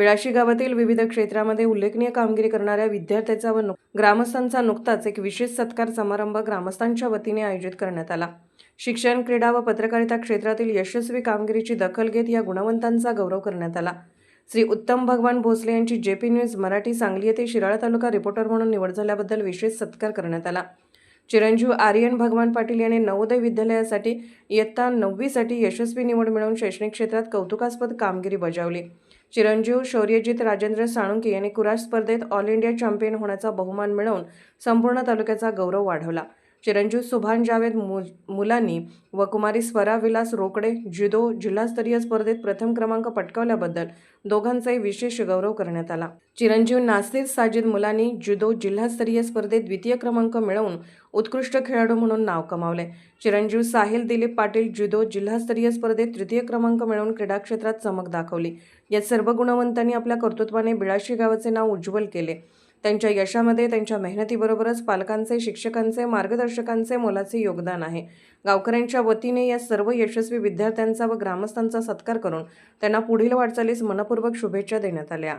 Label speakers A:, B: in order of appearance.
A: बिळाशी गावातील विविध क्षेत्रामध्ये उल्लेखनीय कामगिरी करणाऱ्या विद्यार्थ्याचा व ग्रामस्थांचा नुकताच एक विशेष सत्कार समारंभ ग्रामस्थांच्या वतीने आयोजित करण्यात आला. शिक्षण क्रीडा व पत्रकारिता क्षेत्रातील यशस्वी कामगिरीची दखल घेत या गुणवंतांचा गौरव करण्यात आला. श्री उत्तम भगवान भोसले यांची जेपी न्यूज मराठी सांगली येथे शिराळा तालुका रिपोर्टर म्हणून निवड झाल्याबद्दल विशेष सत्कार करण्यात आला. चिरंजीव आर्यन भगवान पाटील यांनी नवोदय विद्यालयासाठी इयत्ता नववीसाठी यशस्वी निवड मिळवून शैक्षणिक क्षेत्रात कौतुकास्पद कामगिरी बजावली. चिरंजीव शौर्यजित राजेंद्र साळुंके यांनी कुराश स्पर्धेत ऑल इंडिया चॅम्पियन होण्याचा बहुमान मिळवून संपूर्ण तालुक्याचा गौरव वाढवला. चिरंजीव सुभान जावेद मु मुलांनी व कुमारी स्वरा विलास रोकडे जुदो जिल्हास्तरीय स्पर्धेत प्रथम क्रमांक पटकावल्याबद्दल दोघांचाही विशेष गौरव करण्यात आला. चिरंजीव नासिर साजिद मुलांनी जुदो जिल्हास्तरीय स्पर्धेत द्वितीय क्रमांक मिळवून उत्कृष्ट खेळाडू म्हणून नाव कमावले. चिरंजीव साहिल दिलीप पाटील जुदो जिल्हास्तरीय स्पर्धेत तृतीय क्रमांक मिळवून क्रीडा क्षेत्रात चमक दाखवली. या सर्व गुणवंतांनी आपल्या कर्तृत्वाने बिळाशी गावाचे नाव उज्ज्वल केले. त्यांच्या यशामध्ये त्यांच्या मेहनतीबरोबरच पालकांचे शिक्षकांचे मार्गदर्शकांचे मोलाचे योगदान आहे. गावकऱ्यांच्या वतीने या सर्व यशस्वी विद्यार्थ्यांचा व ग्रामस्थांचा सत्कार करून त्यांना पुढील वाटचालीस मनपूर्वक शुभेच्छा देण्यात आल्या.